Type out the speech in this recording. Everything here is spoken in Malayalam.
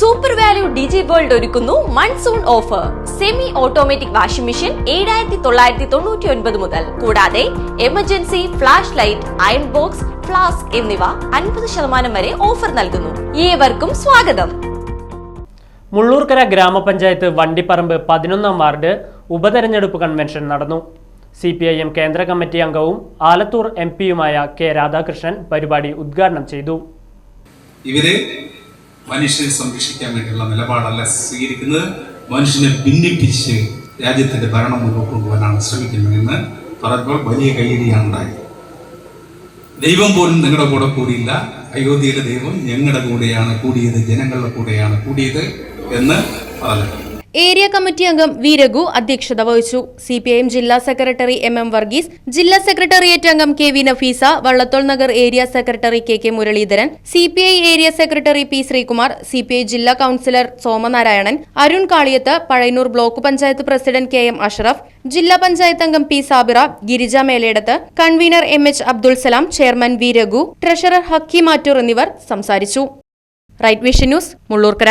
സൂപ്പർ വാല്യൂ ഡിജി വേൾഡ് ഒരുക്കുന്നു monsoon offer semi automatic washing machine ഏഴായിരത്തി തൊള്ളായിരത്തി തൊണ്ണൂറ്റി ഒൻപത് മുതൽ. കൂടാതെ emergency flash light iron box flask എന്നിവ അൻപത് ശതമാനം വരെ ഓഫർ നൽകുന്നു. ഏവർക്കും സ്വാഗതം. മുള്ളൂർക്കര ഗ്രാമപഞ്ചായത്ത് വണ്ടിപ്പറമ്പ് പതിനൊന്നാം വാർഡ് ഉപതെരഞ്ഞെടുപ്പ് കൺവെൻഷൻ നടന്നു. സി പി ഐ എം കേന്ദ്ര കമ്മിറ്റി അംഗവും ആലത്തൂർ എം പിയുമായ കെ രാധാകൃഷ്ണൻ പരിപാടി ഉദ്ഘാടനം ചെയ്തു. ഇവർ മനുഷ്യനെ സംരക്ഷിക്കാൻ വേണ്ടിയുള്ള നിലപാടല്ല സ്വീകരിക്കുന്നത്. മനുഷ്യനെ ഭിന്നിപ്പിച്ച് രാജ്യത്തിന്റെ ഭരണം മുന്നോട്ട് കൊണ്ടുപോകാനാണ് ശ്രമിക്കുന്നതെന്ന് പറഞ്ഞപ്പോൾ വലിയ കയ്യടിയാണ് ഉണ്ടായത്. ദൈവം പോലും നിങ്ങളുടെ കൂടെ കൂടിയില്ല. അയോധ്യയിലെ ദൈവം ഞങ്ങളുടെ കൂടെയാണ് കൂടിയത് ജനങ്ങളുടെ കൂടെയാണ് കൂടിയത് എന്ന് പറഞ്ഞു ഏരിയ കമ്മിറ്റി അംഗം വി രഘു അധ്യക്ഷത വഹിച്ചു. സി പി ഐ എം ജില്ലാ സെക്രട്ടറി എം എം വർഗീസ് ജില്ലാ സെക്രട്ടേറിയറ്റ് അംഗം K V Nafeesa Vallathol Nagar area secretary K K Muraleedharan C P I area secretary P Sreekumar C P I ജില്ലാ councillor Somanarayanan Arun Kaliyath Pazhayannur block panchayat president K M Ashraf ജില്ലാ പഞ്ചായത്ത് അംഗം P Sabira Girija Melayidathu convener M H Abdul Salam chairman V Raghu treasurer Hakki Mattoor എന്നിവർ സംസാരിച്ചു. Right vision news Mullurkara.